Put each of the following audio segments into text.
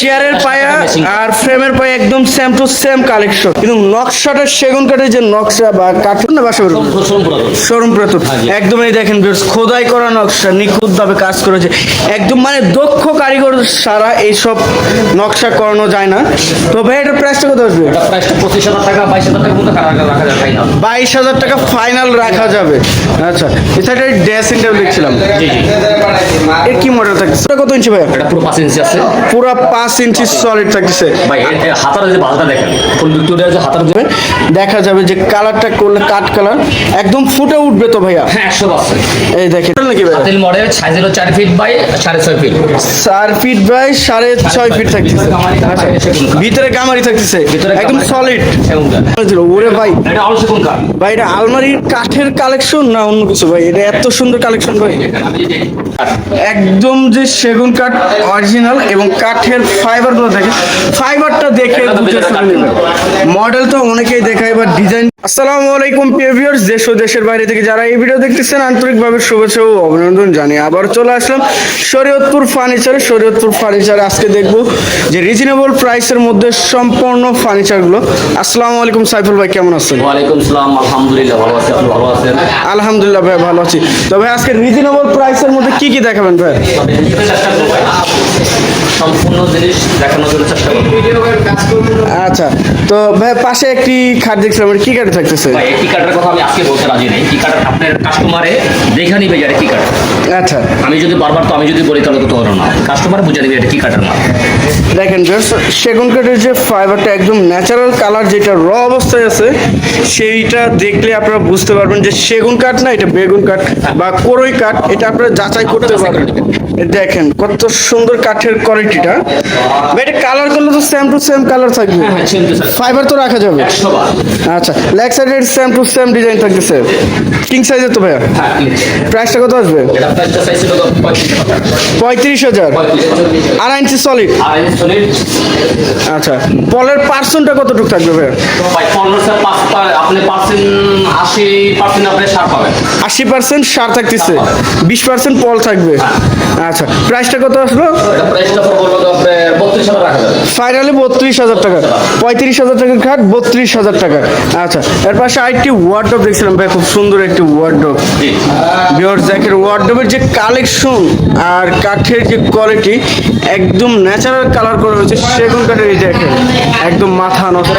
চেয়ারের পায়া আর ফ্রেমের পায়া একদম সেম টু সেম কালেকশন কিন্তু নকশাটা সেগুন কাঠের যে নকশা বা কাঠুন না বাসা শোরুম প্রতুল একদম এই দেখেন খোদাই করা নকশা নিখুঁত ভাবে কাজ করেছে। একদম মানে দক্ষ কারিগর সারা এইসব নকশা করানো যায় না। তো ভাই এটার প্রাইসটা কত আসবে? এটা পঁচিশ হাজার টাকা বাইশ হাজার মতো রাখা বাইশ হাজার টাকা ফাইনাল রাখা যাবে। আচ্ছা এছাড়া ড্রেসিং টেবিল দেখছিলাম। জি জি। এর কি মডেল থাকছে? এটা কত ইঞ্চি ভাই এটা পুরো পাঁচ ইঞ্চি আছে। পুরো পাঁচ ইঞ্চি সলিড থাকতেছে। হাতার যে বালটা দেখেন ফুল যে হাতার দেখা যাবে যে কালারটা করলে কাট কালার একদম ফুটে উঠবে তো ভাইয়া। হ্যাঁ একশো এই দেখেন। নাকি ভাই? হাতিল মডেল সাইজ হলো চার ফিট বাই সাড়ে ছয় ফিট চার ফিট বাই সাড়ে ছয় ফিট থাকতেছে। আচ্ছা ভিতরে গামারি থাকতেছে। ভিতরে একদম। সলিড ওরে ভাই। এটা অলসে কোন কাঠ। ভাই এটা আলমারির কাঠের কালেকশন না অন্য কিছু ভাই? এটা এত সুন্দর কালেকশন ভাই। একদম যে সেগুন কাঠ অরিজিনাল এবং কাঠের ফাইবারগুলো দেখে ফাইবারটা দেখে বুঝে শুনে নেবেন। মডেল তো অনেকেই দেখায় বা ডিজাইন আসসালামু আলাইকুম প্রিভিয়ার্স দেশ ও দেশের বাইরে থেকে যারা এই ভিডিও দেখতেছেন আন্তরিকভাবে শুভেচ্ছা ও অভিনন্দন জানিয়ে আবার চলে আসলাম শরীয়তপুর ফার্নিচার শরীয়তপুর ফার্নিচার আজকে দেখব যে রিজনেবল প্রাইসের মধ্যে সম্পূর্ণ ফার্নিচারগুলো আসসালামু আলাইকুম সাইফুল ভাই কেমন আছেন? ওয়ালাইকুম সালাম আলহামদুলিল্লাহ ভালো আছি আপনি ভালো আছেন? আলহামদুলিল্লাহ ভাই ভালো আছি। তবে আজকে রিজনেবল প্রাইসের মধ্যে কি কি দেখাবেন ভাই? ভাই। সম্পূর্ণ জিনিস দেখানোর জন্য চেষ্টা করব। আচ্ছা তো ভাই পাশে একটি খাট দেখছিলাম কি কাঠে থাকতেছে। ভাই এই টিকাটার কথা আমি আজকে বলতে রাজি নেই। টিকাটা আপনার কাস্টমারে দেখে নিবে যে এটা কি কাঠ আচ্ছা। আমি যদি বারবার তো আমি যদি বলি তাহলে তো হলো না। কাস্টমার বুঝে নিবে এটা কি মাল। দেখেন সেগুন কাঠের যে ফাইবারটা একদম ন্যাচারাল কালার যেটা র অবস্থায় আছে সেইটা দেখলে আপনারা বুঝতে পারবেন যে সেগুন কাঠ না এটা বেগুন কাঠ বা কোরই কাঠ এটা আপনারা যাচাই করতে পারবেন। দেখেন কত সুন্দর কাঠের কোয়ালিটিটা এটা কালার করলে তো সেম টু সেম কালার থাকবে। হ্যাঁ হ্যাঁ ফাইবার তো রাখা যাবে। আচ্ছা লেগ সাইডের সেম টু সেম ডিজাইন থাকতেছে। কিং সাইজের তো ভাইয়া। হ্যাঁ প্রাইসটা কত আসবে? পঁয়ত্রিশ হাজার। আর আড়াই ইঞ্চি সলিড আচ্ছা পলের পার্সেন্টটা কতটুকু থাকবে ভাইয়া? আপনি পার্সেন্ট আশি পার্সেন্ট আপনি সার পাবেন। আশি পার্সেন্ট সার থাকতেছে বিশ পার্সেন্ট পল থাকবে। আচ্ছা প্রাইসটা কত আসলো? প্রাইসটা ফাইনালি বত্রিশ হাজার টাকা। পঁয়ত্রিশ হাজার টাকার খাট বত্রিশ হাজার টাকা। আচ্ছা এর পাশে আরেকটি ওয়ার্ডরোব দেখছিলাম ভাই খুব সুন্দর একটি ওয়ার্ডরোব জি। বিয়র জ্যাকের ওয়ার্ডরোবের যে কালেকশন আর কাঠের যে কোয়ালিটি একদম ন্যাচারাল কালার করা হয়েছে সেগুন কাঠের এই দেখেন একদম মাথা নষ্ট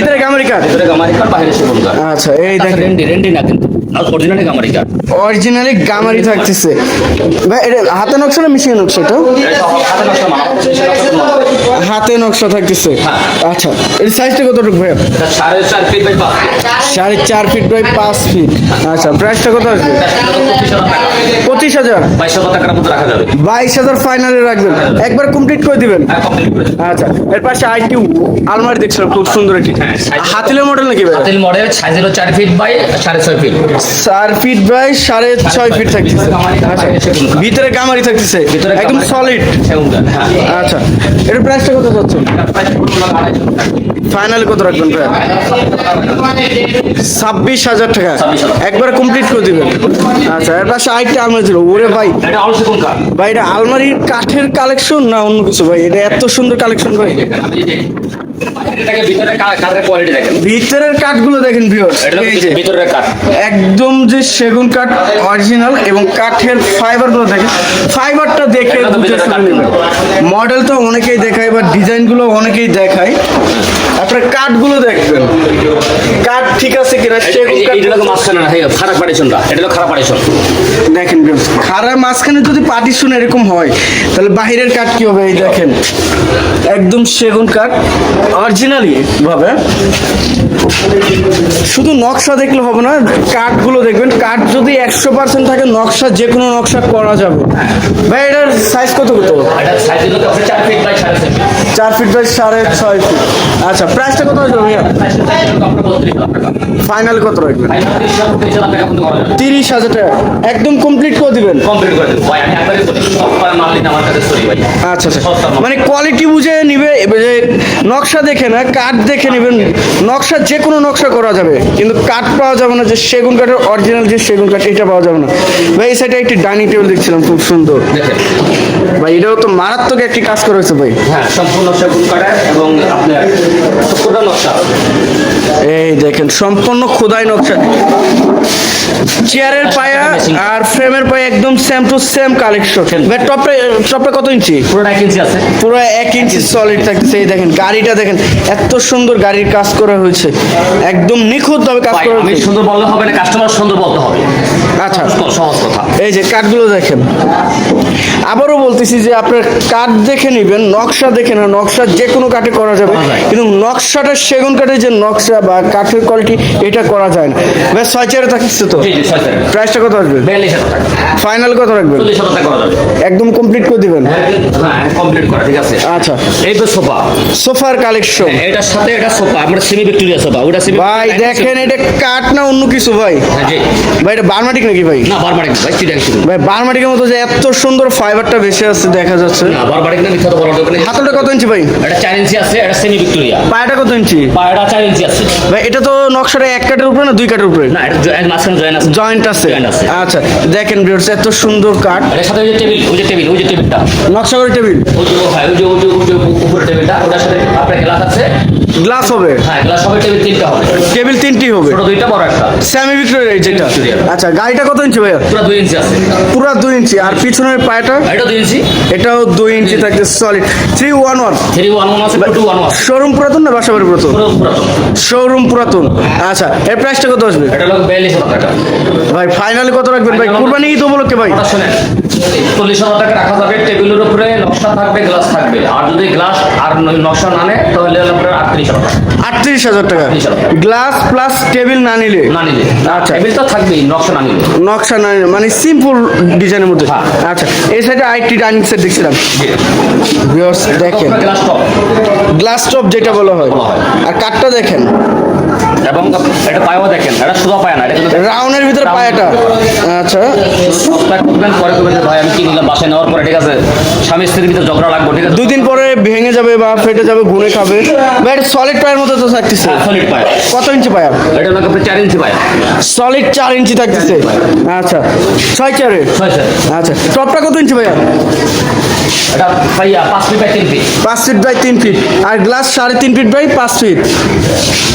ভিতরে গামারি কাঠ ভিতরে গামারি কাঠ বাইরে সেগুন কাঠ আচ্ছা এই দেখেন। রেন্ডি রেন্ডি না কিন্তু অরিজিনালি গামারি কাঠ অরিজিনালি গামারি থাকতেছে। ভাই এটা হাতে নকশা না মিশিয়ে নকশা এটা? এটা হাতে নকশা হাতে নকশা থাকতেছে আচ্ছা এর সাইজটা কতটুকু ভাইয়া? সাড়ে চার ফিট বাই পাঁচ সাড়ে চার ফিট বাই পাঁচ ফিট আচ্ছা প্রাইসটা কত আসবে? পঁচিশ হাজার বাইশ হাজার টাকার মতো রাখা যাবে। বাইশ হাজার ফাইনালে রাখবেন। একবার কমপ্লিট করে দিবেন। হ্যাঁ করে আচ্ছা এর পাশে আইটি আলমারি দেখছিলাম খুব সুন্দর একটি। হ্যাঁ, হাতিলের মডেল নাকি ভাই? হাতিল মডেল সাইজ হলো চার ফিট বাই সাড়ে ছয় ফিট চার ফিট বাই সাড়ে ছয় ফিট থাকতেছে। আচ্ছা ভিতরে গামারি থাকতেছে। ভিতরে একদম সলিড হ্যাঁ। আচ্ছা এর প্রাইসটা কত এটা টাকা ফাইনালি কত রাখবেন ভাই? ছাব্বিশ হাজার টাকা। 26,000 একবার কমপ্লিট করে দিবেন। আচ্ছা পাশে আরেকটা আলমারি ছিল। ওরে ভাই। এটা ভাই এটা আলমারির কাঠের কালেকশন না অন্য কিছু ভাই? এটা এত সুন্দর কালেকশন ভাই। এটাকে কাঠের কোয়ালিটি দেখেন। ভিতরের কাঠগুলো দেখেন ভিউয়ার্স ভিতরের কাঠ। একদম যে সেগুন কাঠ অরিজিনাল এবং কাঠের ফাইবারগুলো দেখেন ফাইবারটা দেখে মডেল তো অনেকেই দেখায় বা ডিজাইনগুলো অনেকেই দেখায়। আপনার কাঠগুলো দেখবেন। কাঠ ঠিক আছে কিনা সেগুন এটা মাঝখানে না খারাপ পার্টিশনটা। এটা হলো খারাপ পার্টিশন। দেখেন খারাপ মাঝখানে যদি পার্টিশন এরকম হয় তাহলে বাহিরের কাঠ কি হবে? এই দেখেন একদম সেগুন কাঠ অরিজিনালি ভাবে। শুধু নকশা দেখলে হবে না কাঠগুলো দেখবেন কাঠ যদি একশো পার্সেন্ট থাকে নকশা যে কোনো নকশা করা যাবে। ভাই এটার সাইজ কত কত? এটা সাইজ হলো আপনার চার ফিট বাই সাড়ে চার ফিট বাই সাড়ে ছয় ফিট আচ্ছা প্রাইসটা কত আসবে ভাইয়া? ফাইনাল কত রাখবেন? তিরিশ হাজার টাকা। একদম কমপ্লিট করে দিবেন। আচ্ছা আচ্ছা। মানে কোয়ালিটি বুঝে নিবে যে নকশা দেখে না কাঠ দেখে নেবেন। নকশা যে কোনো নকশা করা যাবে কিন্তু কাঠ পাওয়া যাবে না যে সেগুন কাঠের অরিজিনাল যে সেগুন কাঠ এটা পাওয়া যাবে না। ভাই এই সাইডে একটি ডাইনিং টেবিল দেখছিলাম খুব সুন্দর। ভাই এটাও তো মারাত্মক একটি কাজ করা হয়েছে ভাই। হ্যাঁ সম্পূর্ণ এবং আপনার নকশা। এই দেখেন সম্পূর্ণ খোদাই নকশা। চেয়ারের পায়া আর ফ্রেমের পায়া একদম সেম টু সেম কালেকশন টপে টপে কত ইঞ্চি? পুরো এক ইঞ্চি আছে। পুরো এক ইঞ্চি সলিড থাকতেছে। এই দেখেন গাড়িটা দেখেন এত সুন্দর গাড়ির কাজ করা হয়েছে। একদম নিখুঁত ভাবে কাজ করা হয়েছে। সুন্দর বললে হবে না কাস্টমার সুন্দর বলতে হবে। আচ্ছা সহজ- কথা এই যে কাঠগুলো দেখেন আবারও বলতেছি যে আপনার কাঠ দেখে নেবেন নকশা দেখে না নকশা যে কোনো কাঠে করা যাবে কিন্তু নকশাটা সেগুন কাঠের যে নকশা বা কাঠের কোয়ালিটি এটা করা যায় না। বেশ ছয় চেয়ারে থাকছে তো? প্রাইসটা কত আসবে? টাকা। ফাইনাল কত রাখবেন? একদম কমপ্লিট করে দিবেন? হ্যাঁ কমপ্লিট করা ঠিক আছে। আচ্ছা। এই তো সোফা। সোফার কালেকশন এটার সাথে এটা সোফা আমরা সেমি ভিক্টোরিয়া সোফা ওটা সেমি ভাই দেখেন এটা কাঠ না অন্য কিছু ভাই? হ্যাঁ ভাই এটা বারমাটিক নাকি ভাই? না বারবারিক ভাই চিটাং শুরু। ভাই বারমাটিকের মতো যে এত সুন্দর ফাইবারটা বেশি আছে দেখা যাচ্ছে। না বারবারিক না মিথ্যা তো বলার দরকার নেই। হাতলটা কত ইঞ্চি ভাই? এটা চার ইঞ্চি আছে এটা সেমি ভিক্টোরিয়া পায়াটা কত ইঞ্চি? পায়রা চার ইঞ্চি আছে। ভাই এটা তো নকশাটা এক কাঠের উপরে না দুই কাঠের উপরে? না এটা জয়েন মাঝখানে জয়েন আছে। জয়েন্ট আছে। আচ্ছা দেখেন ভিউয়ার্স এত সুন্দর কাঠ এটার সাথে ওই যে টেবিল ওই যে টেবিল ওই যে টেবিলটা। নকশা করে টেবিল? ওই যে হ্যাঁ ওই যে ওই যে ওই যে উপরে টেবিলটা ওটার সাথে আপনার গ্লাস আছে। গ্লাস হবে? হ্যাঁ গ্লাস হবে টেবিল তিনটা হবে। টেবিল তিনটি হবে। ছোট দুইটা বড় একটা। স্যামি ভিক্টোরিয়া যেটা। আচ্ছা গাড়িটা কত ইঞ্চি ভাইয়া? পুরো দুই ইঞ্চি আছে। পুরো দুই ইঞ্চি। আর পিছনের পায়াটা? এটা দুই ইঞ্চি। এটাও দুই ইঞ্চি থাকছে solid three one one three one one আছে টু ওয়ান ওয়ান শোরুম পুরাতন না বাসাবাড়ি পুরাতন? শোরুম পুরাতন। আচ্ছা এর প্রাইসটা কত আসবে? এটা হলো বিয়াল্লিশ হাজার টাকা। ভাই ফাইনালি কত রাখবেন? ভাই কুরবানি ঈদ উপলক্ষে ভাই। শোনেন। চল্লিশ হাজার টাকা রাখা যাবে টেবিলের উপরে নকশা থাকবে গ্লাস থাকবে। আর যদি গ্লাস আর নকশা না নেয় তাহলে আপনার আটত্রিশ হাজার টাকা। আটত্রিশ হাজার টাকা। গ্লাস প্লাস টেবিল না নিলে? না নিলে। আচ্ছা। টেবিল তো থাকবেই নকশা না নিলে। নকশা না নিলে মানে সিম্পল ডিজাইনের মধ্যে। হ্যাঁ। আচ্ছা এই সাইডে আইটি ডাইনিং সেট দেখছিলাম। দেখেন। গ্লাস টপ যেটা বলা হয়। বলা হয়। আর কাঠটা দেখেন। এবং এটা পায়াও দেখেন এটা সুদা পায়া না এটা কিন্তু রাউন্ডের ভিতরে পায়াটা আচ্ছা। করবেন পরে করবেন ভাই আমি কি নিলাম বাসায় নেওয়ার পরে ঠিক আছে? স্বামী স্ত্রীর ভিতরে ঝগড়া লাগবে ঠিক আছে? দুই দিন পরে ভেঙে যাবে বা ফেটে যাবে ঘুরে খাবে। এটা সলিড পায়ের মতো তো থাকতেছে। সলিড পায়া। কত ইঞ্চি পায়া এটা আপনার চার ইঞ্চি পায়া। সলিড চার ইঞ্চি থাকতেছে। আচ্ছা। ছয় চারে ছয় স্যার আচ্ছা। টপটা কত ইঞ্চি ভাইয়া? এটা পাইয়া পাঁচ ফিট বাই তিন ফিট। পাঁচ ফিট বাই তিন ফিট। আর গ্লাস সাড়ে তিন ফিট বাই পাঁচ ফিট।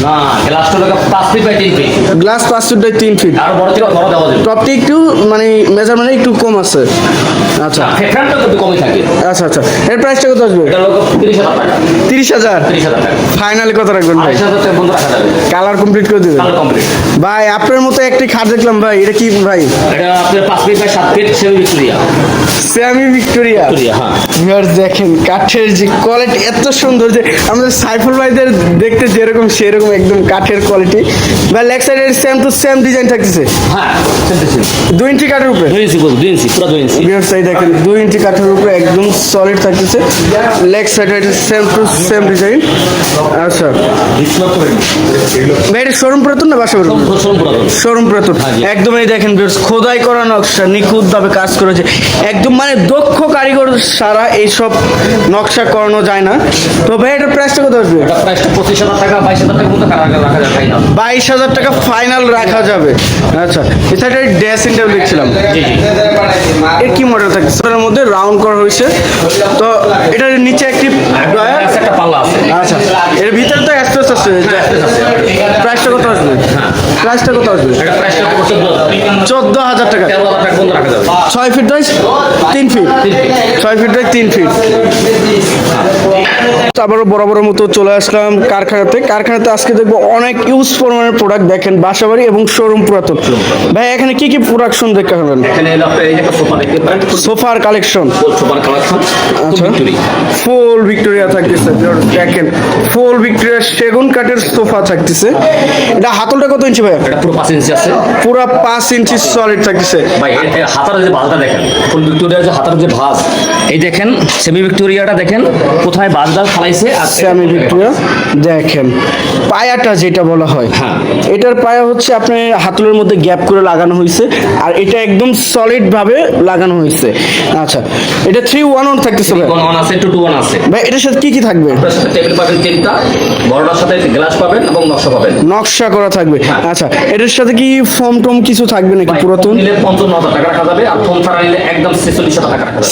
না গ্লাসটা হলো পাঁচ ফিট বাই তিন ফিট। গ্লাস পাঁচ ফিট বাই তিন ফিট। আর বড় থেকে বড় দেওয়া যাবে টপটি একটু মানে মেজারমেন্ট একটু কম আছে। আচ্ছা। ফ্রেমটা কিন্তু কমই থাকে। আচ্ছা আচ্ছা। এর প্রাইসটা কত আসবে? এটা তিরিশ হাজার টাকা। তিরিশ হাজার? তিরিশ হাজার টাকা। ফাইনালি কত রাখবেন ভাই? আড়াইশ হাজার টাকা বন্ধ রাখা যাবে। কালার কমপ্লিট করে দেবেন। কমপ্লিট ভাই আপনার মতো একটি খাট দেখলাম ভাই। এটা কি ভাই? এটা আপনার পাঁচ ফিট বাই সাত feet semi Victoria semi Victoria Victoria হ্যাঁ। ভিউয়ার্স দেখেন কাঠের যে কোয়ালিটি এত সুন্দর যে আমাদের সাইফুল ভাইদের দেখতে যেরকম সেরকম একদম কাঠের কোয়ালিটি বা লেগ সাইডের সেম টু সেম ডিজাইন থাকতেছে? হ্যাঁ দুই ইঞ্চি কাঠের উপরে? দুই ইঞ্চি দুই ইঞ্চি পুরো দুই ইঞ্চি। ভিউয়ার্স এই দেখেন দুই ইঞ্চি কাঠের উপরে একদম সলিড থাকতেছে। লেগ সাইডে সেম টু সেম ডিজাইন আচ্ছা। ভাই এটা শোরুম পুরাতন না বাসা শোরুম পুরাতন। হ্যাঁ, একদম এই দেখেন viewers, খোদাই করা নকশা নিখুঁত ভাবে কাজ করেছে। একদম মানে দক্ষ কারিগর সারা এইসব নকশা করানো যায় না। তো ভাই এটার প্রাইসটা কত আসবে? পঁচিশ হাজার টাকা বাইশ হাজার টাকা রাখা বাইশ হাজার টাকা ফাইনাল রাখা যাবে। আচ্ছা এছাড়া ড্রেসিং টেবিল দেখছিলাম। এর কি মডেল থাকে সেটার মধ্যে রাউন্ড করা হয়েছে। তো এটার নিচে একটি পাল্লা আছে। আচ্ছা এর ভিতরে তো স্পেস আছে। প্রাইসটা কত আসবে? প্রাইসটা কত আসবে? এটা প্রাইসটা চোদ্দ হাজার টাকা। ছয় ফিট বাই তিন ফিট ছয় ফিট বাই তিন ফিট আবারও বড় বড় মতো চলে আসলাম কারখানাতে। কারখানাতে আজকে দেখব অনেক ইউজ পরিমাণের প্রোডাক্ট দেখেন বাসাবাড়ি এবং শোরুম পুরাতন। ভাই এখানে কি কি প্রোডাকশন দেখতে পাবেন সোফার কালেকশন আচ্ছা। ফুল ভিক্টোরিয়া থাকতেছে দেখেন ফুল ভিক্টোরিয়া সেগুন কাঠের সোফা থাকতেছে। এটা হাতলটা কত ইঞ্চি ভাই পুরো পাঁচ ইঞ্চি আছে। পুরো পাঁচ ইঞ্চি সলিড থাকতেছে। ভাই হাতার যে ভাজটা দেখেন ফুল ভিক্টোরিয়ার যে হাতার যে ভাঁজ এই দেখেন সেমি ভিক্টোরিয়াটা দেখেন কোথায় ভাঁজটা ফালাইছে আর স্যামি ভিক্টোরিয়া দেখেন। পায়াটা যেটা বলা হয় হ্যাঁ। এটার পায়া হচ্ছে আপনার হাতলের মধ্যে গ্যাপ করে লাগানো হয়েছে আর এটা একদম সলিড ভাবে লাগানো হয়েছে। আচ্ছা এটা থ্রি ওয়ান ওয়ান থাকতেছে ভাই। ওয়ান আছে টু টু ওয়ান আছে। ভাই এটার সাথে কি কি থাকবে? টেবিল পাবেন তিনটা বড়টার সাথে গ্লাস পাবেন এবং নকশা পাবেন। নকশা করা থাকবে। হ্যাঁ। আচ্ছা এটার সাথে কি ফর্ম টম কিছু থাকবে নাকি পুরাতন? নিলে পঞ্চান্ন হাজার টাকা রাখা যাবে আর ফোন ছাড়া নিলে একদম ছেচল্লিশ হাজার টাকা রাখা যাবে।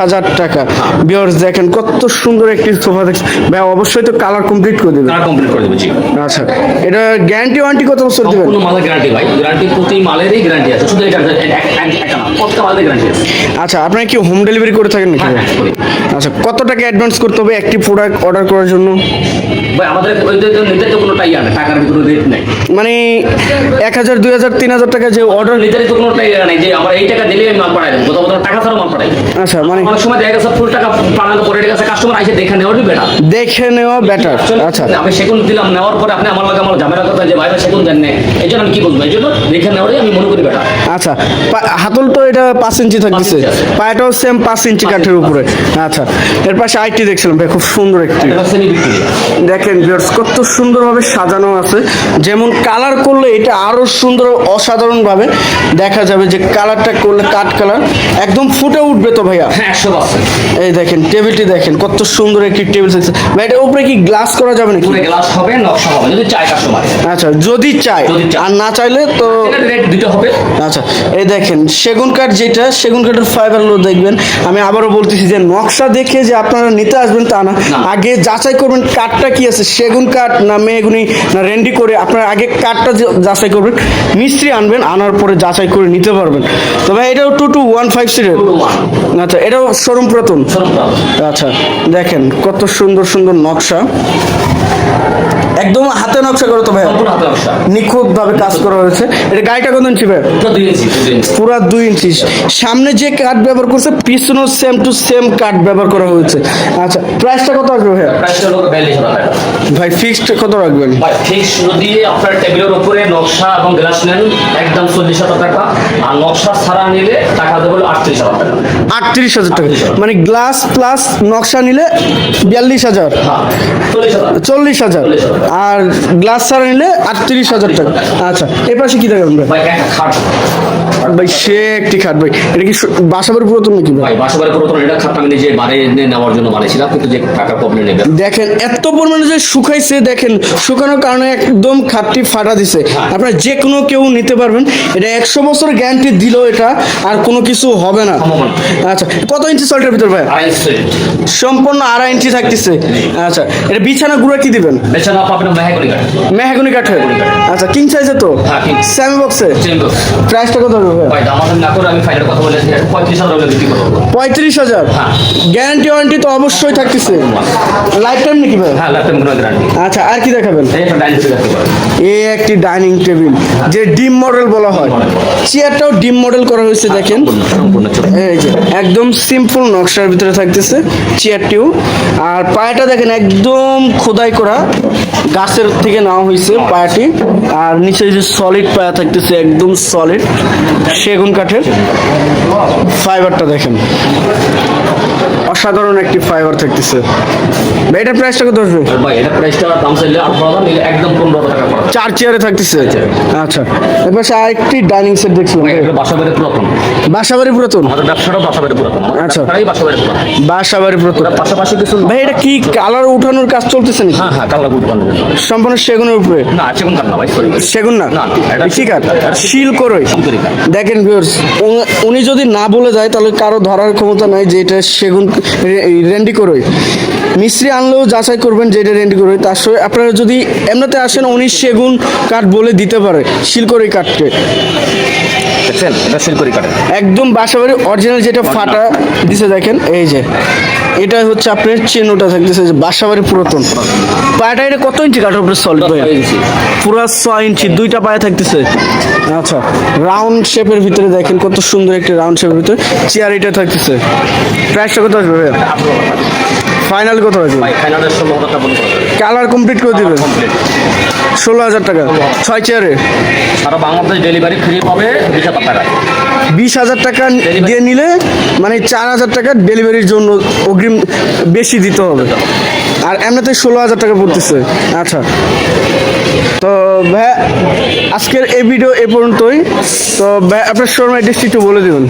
হাজার টাকা। বিয়ার্স দেখেন কত সুন্দর একটি সোফা দেখছেন। ভাই অবশ্যই তো কালার কমপ্লিট করে দেবেন। কালার কমপ্লিট করে দেবো জি। আচ্ছা এটা গ্যারান্টি ওয়ারেন্টি কত বছর দেবেন? কোনো মালের গ্যারান্টি ভাই। গ্যারান্টি প্রতি মালেরই গ্যারান্টি আছে। শুধু এটা এক- এক- এক- একটা না প্রত্যেকটা মালের গ্যারান্টি আছে। আচ্ছা আপনারা কি হোম ডেলিভারি করে থাকেন নাকি? হ্যাঁ হ্যাঁ আচ্ছা কত টাকা অ্যাডভান্স করতে হবে একটি প্রোডাক্ট অর্ডার করার জন্য? ভাই আমাদের নির্ধারিত কোনো টাই টাকার কোনো রেট নেই। মানে এক হাজার দুই হাজার তিন হাজার টাকা যে অর্ডার নির্ধারিত কোনো টাই নেই যে আমরা এই টাকা দিলে মাল পাঠাই দেবো কোথাও কোথাও টাকা মাল পাঠাই আচ্ছা মানে অনেক সময় দেখা গেছে ফুল টাকা পাঠানোর পরে গেছে কাস্টমার দেখে নেওয়ারই বেটার দেখে নেওয়া বেটার আচ্ছা। আমি সেগুন দিলাম নেওয়ার পরে আপনি আমার লাগে আমার ঝামেলা কথা যে ভাই সেগুন দেন এই জন্য আমি কি বলব? এই জন্য দেখে নেওয়ারই আমি মনে করি বেটার আচ্ছা হাতল তো এটা পাঁচ ইঞ্চি থাকতেছে। পায়েটাও সেম পাঁচ ইঞ্চি কাঠের উপরে। আচ্ছা এর পাশে আইটি দেখছিলাম ভাই খুব সুন্দর একটি। বিক্রি দেখেন ভিউয়ার্স কত সুন্দরভাবে সাজানো আছে। যেমন কালার করলে এটা আরও সুন্দর অসাধারণভাবে দেখা যাবে যে কালারটা করলে কাঠ কালার একদম ফুটে উঠবে তো ভাইয়া। হ্যাঁ এই দেখেন টেবিলটি দেখেন কত সুন্দর একটি টেবিল থাকছে ভাই এটার উপরে কি গ্লাস করা যাবে নাকি? গ্লাস হবে নকশা হবে যদি চাই কাস্টমার আচ্ছা যদি চায়। আর না চাইলে তো রেট দিতে হবে। আচ্ছা এই দেখেন সেগুন কাঠ যেটা সেগুন কাঠের ফাইবার লো দেখবেন। আমি আবারও বলতেছি যে নকশা দেখে যে আপনারা নিতে আসবেন তা না। না। আগে যাচাই করবেন কাঠটা কি আছে সেগুন কাঠ না মেগুনি না রেন্ডি করে আপনার আগে কাঠটা যাচাই করবেন মিস্ত্রি আনবেন আনার পরে যাচাই করে নিতে পারবেন। তবে এটাও টু টু ওয়ান ফাইভ সিটের আচ্ছা এটাও শোরুম প্রথম আচ্ছা দেখেন কত সুন্দর সুন্দর নকশা। একদম হাতে নকশা করো তো ভাই। নিখুঁত ভাবে কাজ করা হয়েছে। এটা গাড়িটা কত ইঞ্চি ভাই? পুরো দুই ইঞ্চি। সামনে যে কাঠ ব্যবহার করছে পিছনেও সেম টু সেম কাঠ ব্যবহার করা হয়েছে। আচ্ছা প্রাইসটা কত আসবে ভাই ভাই ফিক্সড কত রাখবেন? ভাই ফিক্স যদি আপনার টেবিলের উপরে নকশা এবং গ্লাস নেন একদম চল্লিশ হাজার টাকা। আর নকশা ছাড়া নিলে টাকা দেবো আটত্রিশ হাজার টাকা। আটত্রিশ হাজার টাকা। মানে গ্লাস প্লাস নকশা নিলে বিয়াল্লিশ হাজার। হ্যাঁ চল্লিশ হাজার। চল্লিশ হাজার। 40,000 আর গ্লাস ছাড়া নিলে আটত্রিশ হাজার টাকা। আচ্ছা এ পাশে কি দেখাবেন ভাই? ভাই সে একটি খাট ভাই। এটা কি বাসাবাড়ি পুরাতন নাকি ভাই? ভাই বাসাবাড়ি পুরো এটা খাট আমি নিজে বাড়ি এনে নেওয়ার জন্য বানিয়েছিলাম কিন্তু যে টাকা প্রবলেম নেবে দেখেন এত পরিমাণে যে শুকাইছে দেখেন শুকানোর কারণে একদম খাটটি ফাটা দিছে। আপনার যে কোনো কেউ নিতে পারবেন। এটা একশো বছর গ্যারান্টি দিল এটা আর কোনো কিছু হবে না। আচ্ছা কত ইঞ্চি সল্টের ভিতর ভাই? সম্পূর্ণ আড়াই ইঞ্চি থাকতেছে। আচ্ছা এটা বিছানা গুঁড়া কি দিবেন? বেচারা পাবেন কাঠ আচ্ছা কিং সাইজে তো? king। বক্সে প্রাইসটা কত হবে পঁয়ত্রিশ হাজার। গ্যারান্টি ওয়ারেন্টি তো অবশ্যই থাকতেছে। লাইফ টাইম নাকি ভাই? হ্যাঁ আচ্ছা আর কি দেখাবেন? এই একটা ডাইনিং টেবিল যে ডিম মডেল বলা হয়। চেয়ারটাও ডিম মডেল করা হয়েছে দেখেন। এই যে একদম সিম্পল নকশার ভিতরে থাকতেছে চেয়ারটিও আর পায়াটা দেখেন একদম খোদাই করা। গাছের থেকে নেওয়া হয়েছে পায়াটি। আর নিচে যে সলিড পায়া থাকতেছে, একদম সলিড সেগুন কাঠের ফাইবারটা দেখেন। অসাধারণ একটি ফাইবার থাকতেছে। ভাই, এটার প্রাইসটা কত আসবে? ভাই এটা প্রাইসটা দাম চাইলে একদম টাকা চার চেয়ারে থাকতেছে। আচ্ছা এবার আরেকটি ডাইনিং সেট দেখছিলাম। এটা বাসা বাড়ি পুরাতন। বাসাবাড়ি পুরাতন? আমাদের ব্যবসাটা বাসা বাড়ি পুরাতন আচ্ছা। পুরাতন। বাসাবাড়ি পুরাতন। পাশাপাশি কিছু ভাই এটা কি কালার উঠানোর কাজ চলতেছে নাকি? হ্যাঁ হ্যাঁ বানানোর জন্য। সম্পূর্ণ সেগুনের উপরে? না সেগুন কাঠ না ভাই সেগুন না? না, এটা কি কাঠ? শিল। করই দেখেন viewers, উনি- যদি না বলে যায় তাহলে কারও ধরার ক্ষমতা নাই যে এটা সেগুন রেন্ডি করই মিস্ত্রি আনলেও যাচাই করবেন যেটা রেন্ডি করই তার সঙ্গে আপনারা যদি এমনিতে আসেন উনিশ সেগুন কাঠ বলে দিতে পারে শিলকড়ি কাঠকে। দেখছেন? এটা বাড়ি কাঠ। একদম বাসাবাড়ি অরিজিনাল যেটা ফাটা দিছে দেখেন এই যে। এটা হচ্ছে আপনার চিহ্নটা থাকতেছে বাসা বাসাবাড়ি পুরাতন। পায়াটা এটা কত ইঞ্চি কাঠের উপরে সলিড ভাই পুরো ছয় ইঞ্চি দুইটা পায়ে থাকতেছে। আচ্ছা রাউন্ড শেপের ভিতরে দেখেন কত সুন্দর একটা রাউন্ড শেপের ভিতরে। চেয়ার এটা থাকতেছে। প্রাইসটা কত আসবে ফাইনাল কত আসবে? কালার কমপ্লিট করে দিবেন ষোলো হাজার টাকা। ছয় চেয়ারে সারা বাংলাদেশ ডেলিভারি ফ্রি পাবে বিশ হাজার টাকা। বিশ হাজার টাকা দিয়ে নিলে মানে চার হাজার টাকা ডেলিভারির জন্য অগ্রিম বেশি দিতে হবে। আর এমনিতে ষোলো হাজার টাকা পড়তেছে। আচ্ছা। তো ভাই, আজকের এই ভিডিও এ পর্যন্তই। তো ভাই, আপনার শোরুম অ্যাড্রেসটি একটু বলে দেবেন।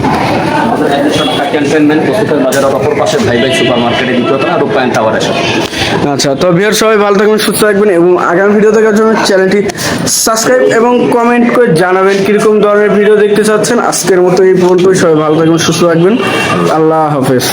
আচ্ছা তো ভিউয়ার সবাই ভালো থাকবেন, সুস্থ থাকবেন এবং আগামী ভিডিও দেখার জন্য চ্যানেলটি সাবস্ক্রাইব এবং কমেন্ট করে জানাবেন কীরকম ধরনের ভিডিও দেখতে চাচ্ছেন। আজকের মতো এই পর্যন্তই, সবাই ভালো থাকবেন, সুস্থ থাকবেন। আল্লাহ হাফেজ।